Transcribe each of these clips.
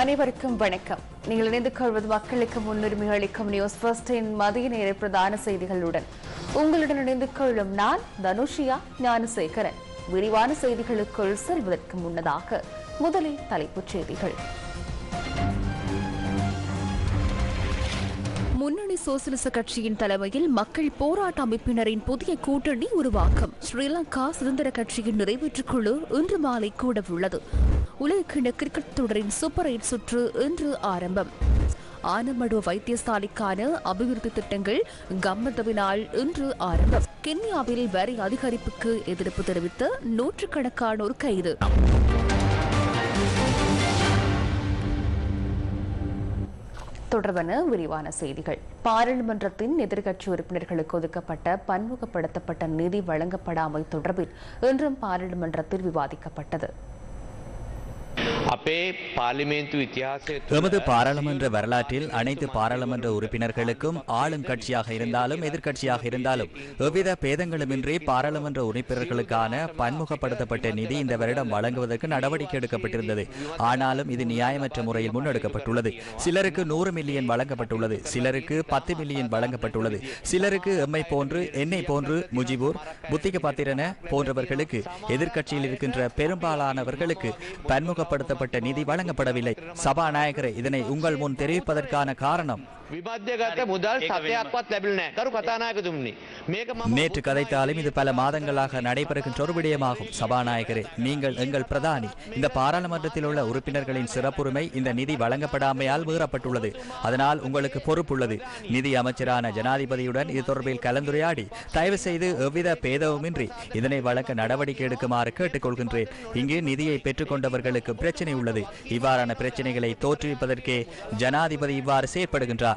அனைவருக்கும் வணக்கம். நீங்கள் இணைந்து கொள்வது மக்களுக்கு முன்னுரிமை அளிக்கும் நியூஸ் ஃபர்ஸ்டின் மதிய நேர பிரதான செய்திகளுடன். உங்களுடன் இணைந்து கொள்ளும் நான் தனுஷியா ஞானசேகரன். விரிவான செய்திகளுக்குள் செல்வதற்கு முன்னதாக முதலில் தலைப்புச் செய்திகள். முன்னணி சோசியலிச கட்சியின் தலைமையில் மக்கள் போராட்ட அமைப்பினரின் புதிய கூட்டணி உருவாக்கம். ஸ்ரீலங்கா சுதந்திர கட்சியின் நிறைவேற்றுக் குழு இன்று மாலை கூட உள்ளது உலகக்கிண கிரிக்கெட் தொடரின் சூப்பர் எயிட் சுற்று இன்று ஆரம்பம். ஆனமடு வைத்தியசாலைக்கான அபிவிருத்தி திட்டங்கள் கம்மதவினால் இன்று ஆரம்பம். கென்யாவில் வரி அதிகரிப்புக்கு எதிர்ப்பு தெரிவித்து நூற்றுக்கணக்கானோர் கைது. தொடர்பான விரிவான செய்திகள். பாராளுமன்றத்தின் எதிர்க்கட்சி உறுப்பினர்களுக்கு ஒதுக்கப்பட்ட பன்முகப்படுத்தப்பட்ட நிதி வழங்கப்படாமை தொடர்பில் இன்றும் பாராளுமன்றத்தில் விவாதிக்கப்பட்டது. எமது பாராளுமன்ற வரலாற்றில் அனைத்து பாராளுமன்ற உறுப்பினர்களுக்கும் ஆளும் கட்சியாக இருந்தாலும் எதிர்க்கட்சியாக இருந்தாலும் எவ்வித பேதங்களுமின்றி பாராளுமன்ற உறுப்பினர்களுக்கான பன்முகப்படுத்தப்பட்ட நிதி இந்த வருடம் வழங்குவதற்கு நடவடிக்கை எடுக்கப்பட்டிருந்தது. ஆனாலும் இது நியாயமற்ற முறையில் முன்னெடுக்கப்பட்டுள்ளது. சிலருக்கு நூறு மில்லியன் வழங்கப்பட்டுள்ளது. சிலருக்கு பத்து மில்லியன் வழங்கப்பட்டுள்ளது. சிலருக்கு எம்மை போன்று என்னை போன்று முஜிபூர் புத்திக பாத்திரன போன்றவர்களுக்கு எதிர்க்கட்சியில் இருக்கின்ற பெரும்பாலானவர்களுக்கு பன்முகப்படுத்த பன்முகப்படுத்தப்பட்ட நிதி வழங்கப்படவில்லை. சபாநாயகரை இதனை உங்கள் முன் தெரிவிப்பதற்கான காரணம் විබද්ධගත මුදල් සතයක්වත් ලැබිල නෑ කරු කතානායකතුම්නි මේක මම நேற்று கதைத்தாலும் இது பல மாதங்களாக நடைபெறுகின்ற ஒரு விடயமாகும் சபாநாயகரே நீங்கள் எங்கள் பிரதானி இந்த பாராளுமன்றத்தில் உள்ள உறுப்பினர்களின் சிறப்புரிமை இந்த நிதி வழங்கப்படாமையால் மீறப்பட்டுள்ளது அதனால் உங்களுக்கு பொறுப்புள்ளது நிதி அமைச்சரான ஜனாதிபதியுடன் இது தொடர்பில் கலந்துரையாடி தயவு செய்து எவ்வித பேதவுமின்றி இதனை வழங்க நடவடிக்கை எடுக்குமாறு கேட்டுக்கொள்கின்றேன் இங்கு நிதியை பெற்றுக்கொண்டவர்களுக்கு பிரச்சனை உள்ளது இவ்வாறான பிரச்சனைகளை தோற்றுவிப்பதற்கே ஜனாதிபதி இவ்வாறு செயற்படுகின்றார்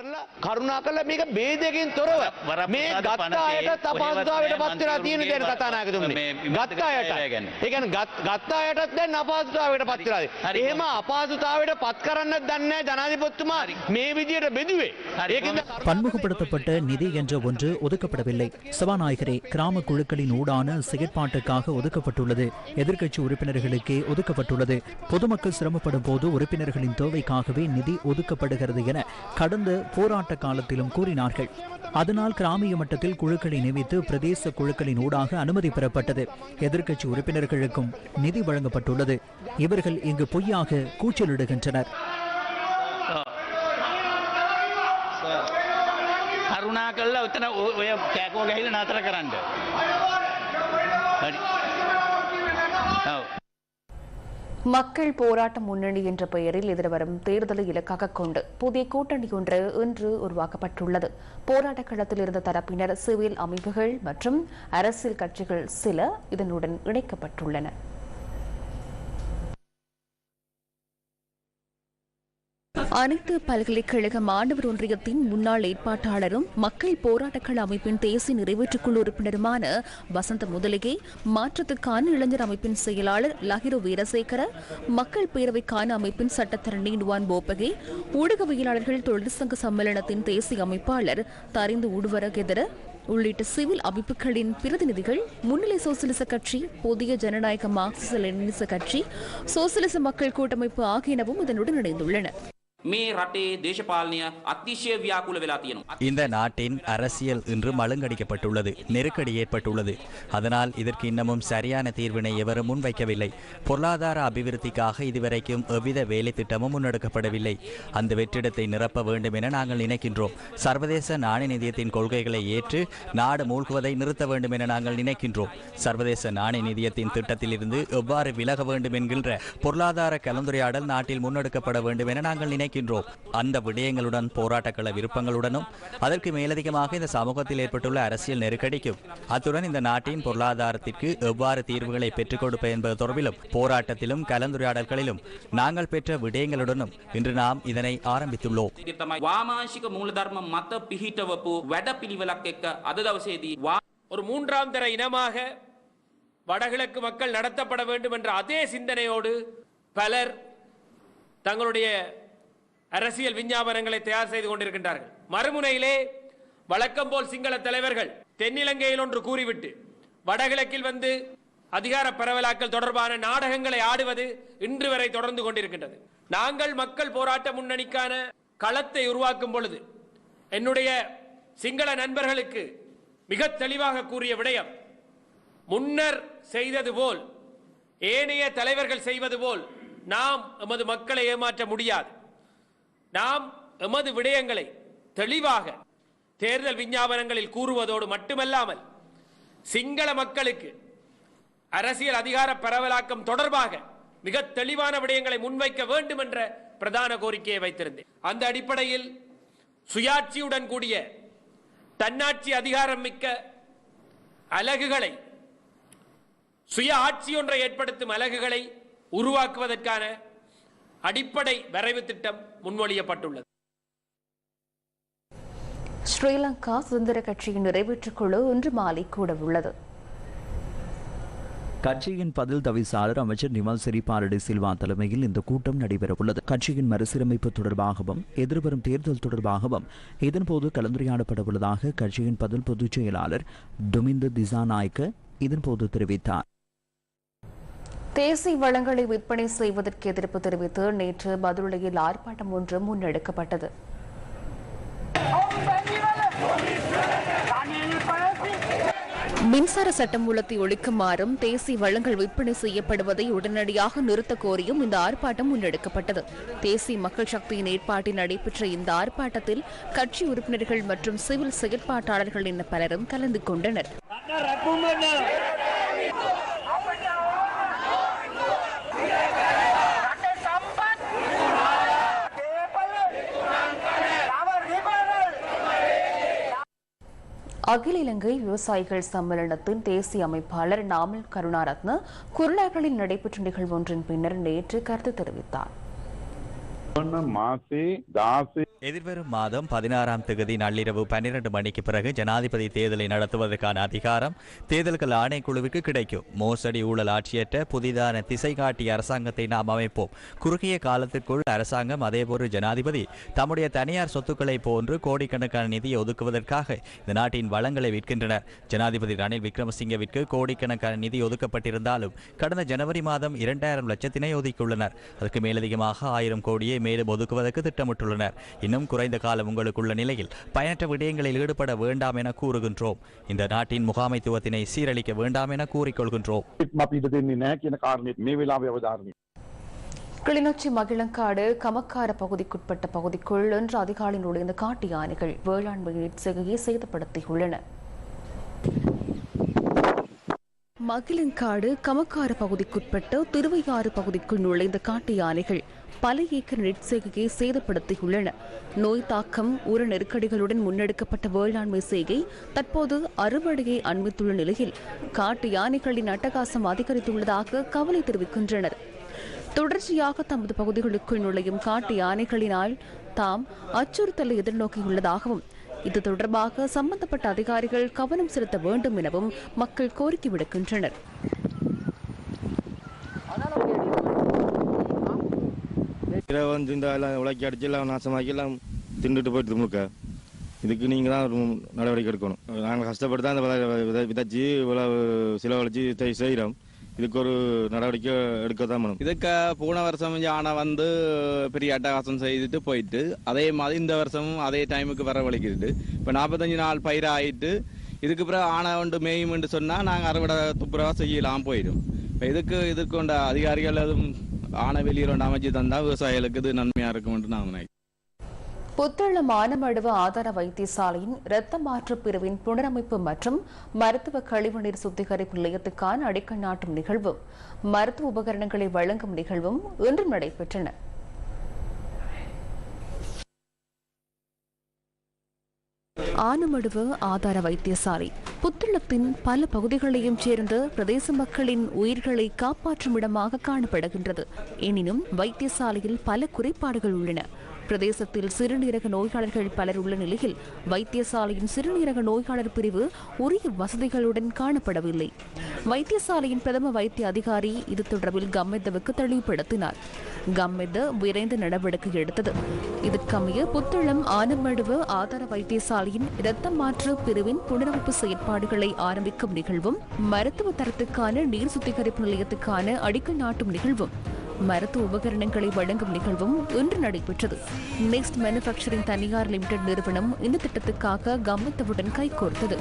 කරුණා කළ මේක බේදකින් තොරව මේ ගත්ත අයට තපස්දාවට පත්වෙලා තියෙන දෙන කතානායකතුමනි ගත්ත අයට ඒකන ගත්ත අයටත් දැන් අපහසුතාවට පත්වෙලාද එහෙම අපහසුතාවට පත් කරන්න දන්න ජනාධිපත්තුමා මේ විදියට බෙදුවේ ඒකද பன்முகப்படுத்தப்பட்ட நிதி என்ற ஒன்று ஒதுக்கப்படவில்லை சபாநாயகரே கிராம குழுக்களின் ஊடான செயற்பாட்டுக்காக ஒதுக்கப்பட்டுள்ளது எதிர்க்கட்சி உறுப்பினர்களுக்கே ஒதுக்கப்பட்டுள்ளது பொதுமக்கள் சிரமப்படும் போது உறுப்பினர்களின் தேவைக்காகவே நிதி ஒதுக்கப்படுகிறது என கடந்த போராட்ட காலத்திலும் கூறினார்கள் அதனால் கிராமிய மட்டத்தில் குழுக்களை நியமித்து பிரதேச குழுக்களின் ஊடாக அனுமதி பெறப்பட்டது எதிர்க்கட்சி உறுப்பினர்களுக்கும் நிதி வழங்கப்பட்டுள்ளது இவர்கள் இங்கு பொய்யாக கூச்சலிடுகின்றனர் කරුණා කල්ලා උතන ඔ- ඔය කෑකෝ ගැහිල නතර කරන්න. හරි. ඔව්. மக்கள் போராட்ட முன்னணி என்ற பெயரில் எதிர்வரும் தேர்தலை இலக்காக கொண்டு புதிய கூட்டணி ஒன்று இன்று உருவாக்கப்பட்டுள்ளது. போராட்ட களத்தில் இருந்த தரப்பினர் சிவில் அமைப்புகள் மற்றும் அரசியல் கட்சிகள் சில இதனுடன் இணைக்கப்பட்டுள்ளன. அனைத்து பல்கலைக்கழக மாணவர் ஒன்றியத்தின் முன்னாள் ஏற்பாட்டாளரும் மக்கள் போராட்டக்கள் அமைப்பின் தேசிய நிறைவேற்றுக்குழு உறுப்பினருமான வசந்த முதலிகே மாற்றத்துக்கான இளைஞர் அமைப்பின் செயலாளர் லஹிரு வீரசேகர மக்கள் பேரவைக்கான அமைப்பின் சட்டத்தரணி நுவான் போப்பகே ஊடகவியலாளர்கள் தொழிற்சங்க சம்மேளனத்தின் தேசிய அமைப்பாளர் தரிந்து உடுவரகெதர உள்ளிட்ட சிவில் அமைப்புகளின் பிரதிநிதிகள் முன்னிலை சோசியலிச கட்சி புதிய ஜனநாயக மார்க்சிச லெனினிச கட்சி சோசியலிச மக்கள் கூட்டமைப்பு ஆகியனவும் இதனுடன் இணைந்துள்ளன. මේ රටේ දේශපාලනය අතිශය ව්‍යාකුල වෙලා තියෙනවා. இந்த நாட்டின் அரசியல் இன்று மழுங்கடிக்கப்பட்டுள்ளது நெருக்கடி ஏற்பட்டுள்ளது அதனால் இதற்கு இன்னமும் சரியான தீர்வினை எவரும் முன்வைக்கவில்லை பொருளாதார அபிவிருத்திக்காக இதுவரைக்கும் எவ்வித வேலை திட்டமும் முன்னெடுக்கப்படவில்லை அந்த வெற்றிடத்தை நிரப்ப வேண்டும் என நாங்கள் நினைக்கின்றோம் சர்வதேச நாணய நிதியத்தின் கொள்கைகளை ஏற்று நாடு மூழ்குவதை நிறுத்த வேண்டும் என நாங்கள் நினைக்கின்றோம் சர்வதேச நாணய நிதியத்தின் திட்டத்திலிருந்து எவ்வாறு விலக வேண்டும் என்கின்ற பொருளாதார கலந்துரையாடல் நாட்டில் முன்னெடுக்கப்பட வேண்டும் என நாங்கள் முன்வைக்கின்றோம் அந்த விடயங்களுடன் போராட்டக்கள விருப்பங்களுடனும் அதற்கு மேலதிகமாக இந்த சமூகத்தில் ஏற்பட்டுள்ள அரசியல் நெருக்கடிக்கும் அத்துடன் இந்த நாட்டின் பொருளாதாரத்திற்கு எவ்வாறு தீர்வுகளை பெற்றுக் கொடுப்ப என்பது தொடர்பிலும் போராட்டத்திலும் கலந்துரையாடல்களிலும் நாங்கள் பெற்ற விடயங்களுடனும் இன்று நாம் இதனை ஆரம்பித்துள்ளோம். வாமாசிக மூலதர்ம மத பிகிட்டவப்பு வட பிரிவிலக்க அது தவசேதி ஒரு மூன்றாம் தர இனமாக வடகிழக்கு மக்கள் நடத்தப்பட வேண்டும் என்ற அதே சிந்தனையோடு பலர் தங்களுடைய அரசியல் விஞ்ஞாபனங்களை தயார் செய்து கொண்டிருக்கின்றார்கள். மறுமுனையிலே வழக்கம் போல் சிங்கள தலைவர்கள் தென்னிலங்கையில் ஒன்று கூறிவிட்டு வடகிழக்கில் வந்து அதிகார பரவலாக்கல் தொடர்பான நாடகங்களை ஆடுவது இன்று வரை தொடர்ந்து கொண்டிருக்கின்றது. நாங்கள் மக்கள் போராட்ட முன்னணிக்கான களத்தை உருவாக்கும் பொழுது என்னுடைய சிங்கள நண்பர்களுக்கு மிக தெளிவாக கூறிய விடயம் முன்னர் செய்தது போல் ஏனைய தலைவர்கள் செய்வது போல் நாம் எமது மக்களை ஏமாற்ற முடியாது. நாம் எமது விடயங்களை தெளிவாக தேர்தல் விஞ்ஞாபனங்களில் கூறுவதோடு மட்டுமல்லாமல் சிங்கள மக்களுக்கு அரசியல் அதிகார பரவலாக்கம் தொடர்பாக மிக தெளிவான விடயங்களை முன்வைக்க வேண்டும் என்ற பிரதான கோரிக்கையை வைத்திருந்தேன். அந்த அடிப்படையில் சுயாட்சியுடன் கூடிய தன்னாட்சி அதிகாரம் மிக்க அலகுகளை சுய ஆட்சி ஒன்றை ஏற்படுத்தும் அலகுகளை உருவாக்குவதற்கான அடிப்படை வரைவு திட்டம் முன்மொழியப்பட்டுள்ளது. ஸ்ரீலங்கா சுதந்திர கட்சியின் நிறைவேற்றுக் குழு இன்று மாலை கூட உள்ளது கட்சியின் பதில் தவிசாளர் அமைச்சர் நிமல் சிறிபாரடி சில்வா தலைமையில் இந்த கூட்டம் நடைபெறவுள்ளது. கட்சியின் மறுசீரமைப்பு தொடர்பாகவும் எதிர்வரும் தேர்தல் தொடர்பாகவும் இதன்போது கலந்துரையாடப்பட உள்ளதாக கட்சியின் பதில் பொதுச் செயலாளர் டுமிந்து திசாநாயக்க இதன்போது தெரிவித்தார். தேசிய வளங்களை விற்பனை செய்வதற்கு எதிர்ப்பு தெரிவித்து நேற்று மதுரையில் ஆர்ப்பாட்டம் ஒன்று முன்னெடுக்கப்பட்டது. மின்சார சட்டம் மூலத்தை ஒழிக்குமாறும் தேசிய வளங்கள் விற்பனை செய்யப்படுவதை உடனடியாக நிறுத்த கோரியும் இந்த ஆர்ப்பாட்டம் முன்னெடுக்கப்பட்டது. தேசிய மக்கள் சக்தியின் ஏற்பாட்டில் நடைபெற்ற இந்த ஆர்ப்பாட்டத்தில் கட்சி உறுப்பினர்கள் மற்றும் சிவில் செயற்பாட்டாளர்கள் என பலரும் கலந்து கொண்டனர். அகில இலங்கை விவசாயிகள் சம்மேளனத்தின் தேசிய அமைப்பாளர் நாமல் கருணாரத்ன குருநாகலில் நடைபெற்ற நிகழ்வு ஒன்றின் பின்னர் நேற்று கருத்து தெரிவித்தார். மாசி தாசி எதிர்வரும் மாதம் பதினாறாம் தேதி நள்ளிரவு பன்னிரண்டு மணிக்கு பிறகு ஜனாதிபதி தேர்தலை நடத்துவதற்கான அதிகாரம் தேர்தல்கள் ஆணைக்குழுவுக்கு கிடைக்கும். மோசடி ஊழல் ஆட்சியற்ற புதிதான திசை காட்டிய அரசாங்கத்தை நாம் அமைப்போம். குறுகிய காலத்திற்குள் அரசாங்கம் அதேபோன்று ஜனாதிபதி தம்முடைய தனியார் சொத்துக்களை போன்று கோடிக்கணக்கான நிதியை ஒதுக்குவதற்காக இந்த நாட்டின் வளங்களை விற்கின்றனர். ஜனாதிபதி ரணில் விக்ரமசிங்கவிற்கு கோடிக்கணக்கான நிதி ஒதுக்கப்பட்டிருந்தாலும் கடந்த ஜனவரி மாதம் இரண்டாயிரம் லட்சத்தினை ஒதுக்கியுள்ளனர். அதற்கு மேலதிகமாக ஆயிரம் கோடியை மேலும் ஒதுக்குவதற்கு திட்டமிட்டுள்ளனர். இன்னும் குறைந்த காலம் உங்களுக்குள்ள நிலையில் பயனற்ற விடயங்களில் ஈடுபட வேண்டாம் என கூறுகின்றோம். இந்த நாட்டின் முகாமைத்துவத்தினை சீரழிக்க வேண்டாம் என கூறிக்கொள்கின்றோம் கிளிநொச்சி மகிழங்காடு கமக்கார பகுதிக்குட்பட்ட பகுதிக்குள் இன்று அதிகாலை நுழைந்த காட்டு யானைகள் வேளாண்மையை சேதப்படுத்தியுள்ளன மகிழங்காடு கமக்கார பகுதிக்குட்பட்ட திருவையாறு பகுதிக்குள் நுழைந்த காட்டு யானைகள் பல ஏக்கர் நெற்செய்கையை சேதப்படுத்தியுள்ளன. நோய் தாக்கம் உர நெருக்கடிகளுடன் முன்னெடுக்கப்பட்ட வேளாண்மை செய்கை தற்போது அறுவடையை அண்மித்துள்ள நிலையில் காட்டு யானைகளின் அட்டகாசம் அதிகரித்துள்ளதாக கவலை தெரிவிக்கின்றனர். தொடர்ச்சியாக தமது பகுதிகளுக்குள் நுழையும் காட்டு யானைகளினால் தாம் அச்சுறுத்தலை எதிர்நோக்கியுள்ளதாகவும் இது தொடர்பாக சம்பந்தப்பட்ட அதிகாரிகள் கவனம் செலுத்த வேண்டும் எனவும் மக்கள் கோரிக்கை விடுக்கின்றனர். இரவு வந்து இந்த எல்லாம் உலக்கி அடிச்சு எல்லாம் நாசமாக்கி எல்லாம் தின்னுட்டு போயிட்டு முழுக்க. இதுக்கு நீங்கள் தான் நடவடிக்கை எடுக்கணும். நாங்கள் கஷ்டப்பட்டு தான் இந்த விதை- விதைச்சு இவ்வளவு செலவழிச்சு செய்கிறோம் இதுக்கு ஒரு நடவடிக்கை எடுக்க தான் வேணும். இதுக்கு போன வருஷம் யானை வந்து பெரிய அட்டகாசம் செய்துட்டு போயிட்டு அதே மாதிரி இந்த வருஷமும் அதே டைமுக்கு வரவழைக்குது இப்போ நாற்பத்தஞ்சு நாள் பயிர் ஆயிட்டு இதுக்கு பிறகு ஆனை வந்து மேயும்னு சொன்னால் நாங்கள் அறுவடை துப்புரவாக செய்யலாம் போயிடும் இப்போ இதுக்கு இதுக்கு அதிகாரிகள் எதுவும் ஆனை வெளியில் ஒன்று அமைச்சு தந்தால் விவசாயிகளுக்கு இது நன்மையாக இருக்கும்னு நான் நினைக்கிறேன் புத்தளம் மானமடுவ ஆதார வைத்தியசாலையின் இரத்த மாற்று பிரிவின் புனரமைப்பு மற்றும் மருத்துவ கழிவுநீர் சுத்திகரிப்பு நிலையத்துக்கான அடிக்கல் நாட்டும் நிகழ்வும் மருத்துவ உபகரணங்களை வழங்கும் நிகழ்வும் இன்று நடைபெற்றன. ஆனமடுவ ஆதார வைத்தியசாலை. புத்தளத்தின் பல பகுதிகளையும் சேர்ந்த பிரதேச மக்களின் உயிர்களை காப்பாற்றும் இடமாக காணப்படுகின்றது. எனினும் வைத்தியசாலையில் பல குறைபாடுகள் உள்ளன. பிரதேசத்தில் சிறுநீரக நோயாளர்கள் பலர் உள்ள நிலையில் வைத்தியசாலையின் சிறுநீரக நோயாளர் பிரிவு உரிய வசதிகளுடன் காணப்படவில்லை. வைத்தியசாலையின் பிரதம வைத்திய அதிகாரி இது தொடர்பில் கம்மெத்தவுக்கு தெளிவுபடுத்தினார். கம்மெத்த விரைந்து நடவடிக்கை எடுத்தது. இதற்கமைய புத்தளம் ஆனமடுவு ஆதார வைத்தியசாலையின் இரத்த மாற்று பிரிவின் புனரமைப்பு செயற்பாடுகளை ஆரம்பிக்கும் நிகழ்வும் மருத்துவ தரத்துக்கான நீர் சுத்திகரிப்பு நிலையத்துக்கான அடிக்கல் நாட்டும் நிகழ்வும். மருத்துவ உபகரணங்களை வழங்கும் நிகழ்வும் இன்று நடைபெற்றது. நெக்ஸ்ட் மேனுஃபேக்சரிங் தனியார் லிமிடெட் நிறுவனம் இந்த திட்டத்துக்காக கம்மத்தவுடன் கைகோர்த்தது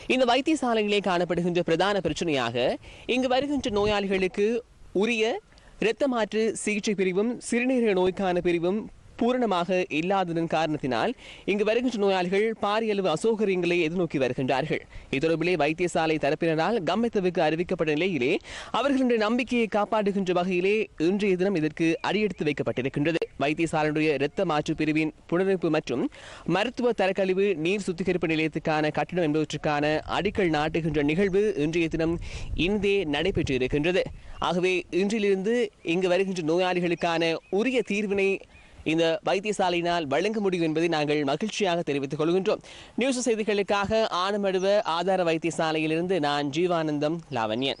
இந்த வைத்தியசாலையிலே காணப்படுகின்ற பிரதான பிரச்சனையாக இங்கு வருகின்ற நோயாளிகளுக்கு உரிய இரத்த மாற்று சிகிச்சை பிரிவும் சிறுநீரக நோய்க்கான பிரிவும் பூரணமாக இல்லாததன் காரணத்தினால் இங்கு வருகின்ற நோயாளிகள் பாரிய அளவு அசௌகரியங்களை எதிர்நோக்கி வருகின்றார்கள். இது வைத்தியசாலை தரப்பினரால் கம்மெத்தவுக்கு அறிவிக்கப்பட்ட நிலையிலே அவர்களுடைய நம்பிக்கையை காப்பாற்றுகின்ற வகையிலே இன்றைய தினம் இதற்கு அடியெடுத்து வைக்கப்பட்டிருக்கின்றது. வைத்தியசாலையுடைய இரத்த மாற்று பிரிவின் புனரமைப்பு மற்றும் மருத்துவ தரக்கழிவு நீர் சுத்திகரிப்பு நிலையத்துக்கான கட்டணம் என்பவற்றுக்கான அடிக்கல் நாட்டுகின்ற நிகழ்வு இன்றைய தினம் இன்றே நடைபெற்று இருக்கின்றது ஆகவே இன்றிலிருந்து இங்கு வருகின்ற நோயாளிகளுக்கான உரிய தீர்வினை இந்த வைத்தியசாலையினால் வழங்க முடியும் என்பதை நாங்கள் மகிழ்ச்சியாக தெரிவித்துக் கொள்கின்றோம். நியூஸ் செய்திகளுக்காக ஆனமடுவ ஆதார வைத்தியசாலையிலிருந்து நான் ஜீவானந்தம் லாவண்யன்.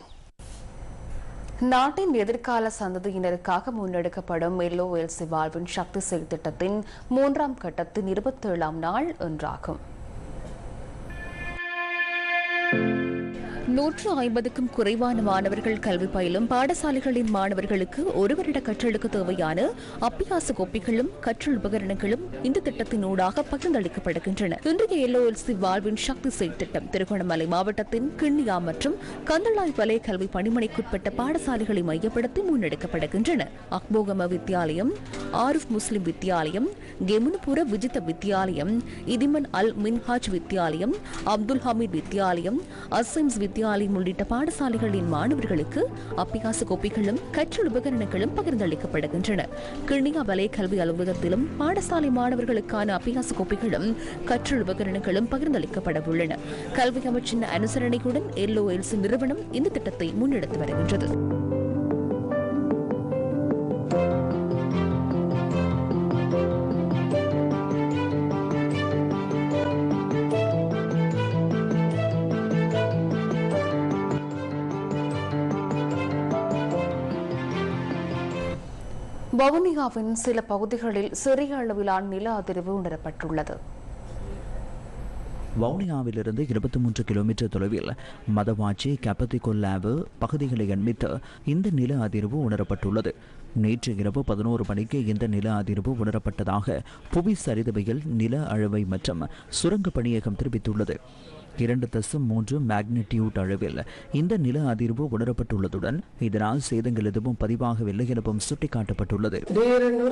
நாட்டின் எதிர்கால சந்ததியினருக்காக முன்னெடுக்கப்படும் எல்லோ எல்சி வாழ்வின் சக்தி செயல் திட்டத்தின் மூன்றாம் கட்டத்தின் இருபத்தேழாம் நாள் என்றாகும் நூற்று ஐம்பதுக்கும் குறைவான மாணவர்கள் கல்வி பயிலும் பாடசாலைகளின் மாணவர்களுக்கு ஒரு வருட கற்றலுக்கு தேவையான அப்பியாச கோப்பிகளும் கற்றல் உபகரணங்களும் இந்த திட்டத்தினூடாக பகிர்ந்தளிக்கப்படுகின்றன. இன்றைய எல்ஓஎல்சி வாழ்வின் சக்தி செயல் திட்டம் திருகோணமலை மாவட்டத்தின் கிண்ணியா மற்றும் கந்தளாய் வலை கல்வி பணிமனைக்குட்பட்ட பாடசாலைகளை மையப்படுத்தி முன்னெடுக்கப்படுகின்றன. அக்போகம வித்தியாலயம் ஆரிஃப் முஸ்லிம் வித்தியாலயம் கெமுன்புர விஜித வித்தியாலயம் இதிமன் அல் மின்ஹாஜ் வித்தியாலயம் அப்துல் ஹமீத் வித்தியாலயம் அசிம்ஸ் வித்தியாலயம் உள்ளிட்ட பாடசாலைகளின் மாணவர்களுக்கு அப்பியாச கோப்பிகளும் கற்றல் உபகரணங்களும் பகிர்ந்தளிக்கப்படுகின்றன. கிண்ணியா வலை கல்வி அலுவலகத்திலும் பாடசாலை மாணவர்களுக்கான அப்பியாச கோப்பைகளும் கற்றல் உபகரணங்களும் பகிர்ந்தளிக்கப்பட உள்ளன கல்வி அமைச்சின் அனுசரணையுடன் எல்ஓஎல்சி நிறுவனம் இந்த திட்டத்தை முன்னெடுத்து வருகின்றது. வவுனியாவின் சில பகுதிகளில் சிறிய அளவிலான நில அதிர்வு உணரப்பட்டுள்ளது. வவுனியாவிலிருந்து இருபத்தி மூன்று கிலோமீட்டர் தொலைவில் மதவாச்சி கப்பத்திகொல்லாவு பகுதிகளை அண்மித்து இந்த நில அதிர்வு உணரப்பட்டுள்ளது. நேற்று இரவு பதினோரு மணிக்கு இந்த நில அதிர்வு உணரப்பட்டதாக புவி சரிதவையில் நில அளவை மற்றும் சுரங்க பணியகம் தெரிவித்துள்ளது. இரண்டு தசம் மூன்று மேக்னிடியூட் அளவில் இந்த நில அதிர்வு உணரப்பட்டுள்ளதுடன் இதனால் சேதங்கள் எதுவும் பதிவாகவில்லை எனவும் சுட்டிக்காட்டப்பட்டுள்ளது.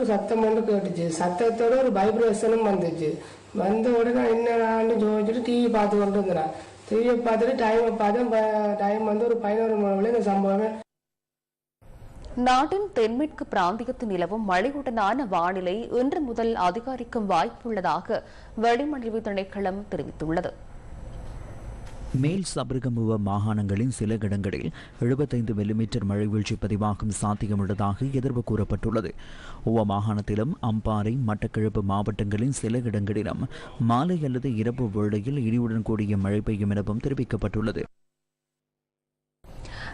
சத்தம் ஒன்று கேட்டுச்சு. சத்தத்தோட ஒரு வைப்ரேஷனும் வந்துச்சு. வந்த உடனே என்னடான்னு ஜோதிச்சுட்டு டிவி பார்த்து கொண்டு இருந்தேன் டிவியை பார்த்துட்டு டைமை பார்த்தேன் டைம் வந்து ஒரு பதினோரு மணி இந்த சம்பவமே நாட்டின் தென்மேற்கு பிராந்தியத்தில் நிலவும் மழையுடனான வானிலை இன்று முதல் அதிகரிக்கும் வாய்ப்புள்ளதாக வளிமண்டல திணைக்களம் தெரிவித்துள்ளது. மேல் சபரகமுவ மாகாணங்களின் சில இடங்களில் எழுபத்தைந்து மில்லிமீட்டர் மழை வீழ்ச்சி பதிவாகும் சாத்தியமுள்ளதாக எதிர்வு கூறப்பட்டுள்ளது. உவ மாகாணத்திலும் அம்பாறை மட்டக்கிழப்பு மாவட்டங்களின் சில இடங்களிலும் மாலை அல்லது இரவு வேளையில் இடியுடன் கூடிய மழை பெய்யும் எனவும் தெரிவிக்கப்பட்டுள்ளது.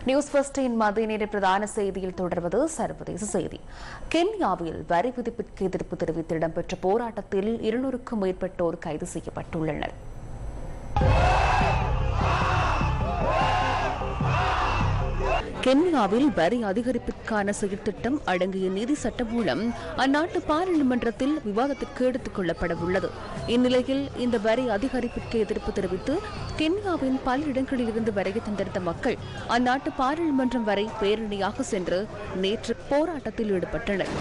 நியூஸ் ஃபர்ஸ்டின் மதிய நேர பிரதான செய்தியில் தொடர்வது சர்வதேச செய்தி. கென்யாவில் வரி விதிப்பிற்கு எதிர்ப்பு தெரிவித்து இடம்பெற்ற போராட்டத்தில் இருநூறுக்கும் மேற்பட்டோர் கைது செய்யப்பட்டுள்ளனர். கென்யாவில் வரி அதிகரிப்பிற்கான செயற்திட்டம் அடங்கிய நிதி சட்டம் மூலம் அந்நாட்டு பாராளுமன்றத்தில் விவாதத்திற்கு எடுத்துக் கொள்ளப்பட உள்ளது. இந்நிலையில் இந்த வரி அதிகரிப்பிற்கு எதிர்ப்பு தெரிவித்து கென்யாவின் பல இடங்களில் இருந்து வரைய தந்திருந்த மக்கள் அந்நாட்டு பாராளுமன்றம் வரை பேரணியாக சென்று நேற்று போராட்டத்தில் ஈடுபட்டனர்.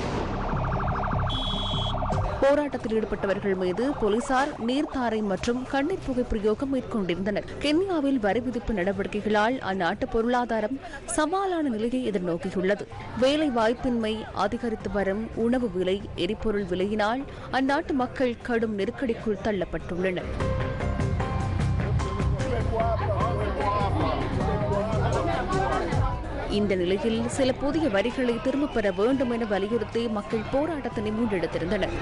போராட்டத்தில் ஈடுபட்டவர்கள் மீது போலீசார் நீர்த்தாரை மற்றும் கண்ணீர் புகை பிரயோகம் மேற்கொண்டிருந்தனர். கென்யாவில் வரி விதிப்பு நடவடிக்கைகளால் அந்நாட்டு பொருளாதாரம் சவாலான நிலையை எதிர்நோக்கியுள்ளது. வேலை வாய்ப்பின்மை அதிகரித்து வரும் உணவு விலை எரிபொருள் விலையினால் அந்நாட்டு மக்கள் கடும் நெருக்கடிக்குள் தள்ளப்பட்டுள்ளனர். இந்த நிலையில் சில புதிய வரிகளை திரும்பப் பெற வேண்டும் என வலியுறுத்தி மக்கள் போராட்டத்தினை முன்னெடுத்திருந்தனர்.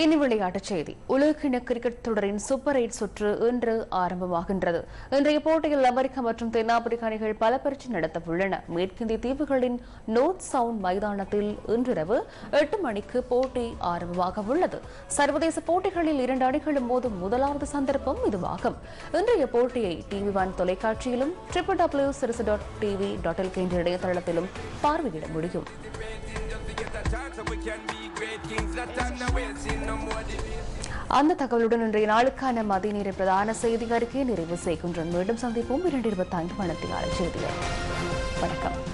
இனி விளையாட்டுச் செய்தி. உலகக்கிண கிரிக்கெட் தொடரின் சூப்பர் எயிட் சுற்று இன்று ஆரம்பமாகின்றது. இன்றைய போட்டியில் அமெரிக்கா மற்றும் தென்னாப்பிரிக்க அணிகள் பல பரீட்சை நடத்த உள்ளன மேற்கிந்திய தீவுகளின் நோர்த் சவுண்ட் மைதானத்தில் இன்றிரவு எட்டு மணிக்கு போட்டி ஆரம்பமாக உள்ளது சர்வதேச போட்டிகளில் இரண்டு அணிகளும் மோதும் முதலாவது சந்தர்ப்பம் இதுவாகும். இன்றைய போட்டியை டிவி ஒன் தொலைக்காட்சியிலும் ட்ரிபிள் டபிள்யூ சிறுசு டாட் டிவி டாட் எல்கே என்ற இணையதளத்திலும் பார்வையிட முடியும். அந்த தகவலுடன் இன்றைய நாளுக்கான மதிய நேர பிரதான செய்தி அறிக்கையை நிறைவு செய்கின்றோம். மீண்டும் சந்திப்போம். இரண்டு இருபத்தி ஐந்து மணத்தியாளர் செய்திகள். வணக்கம்.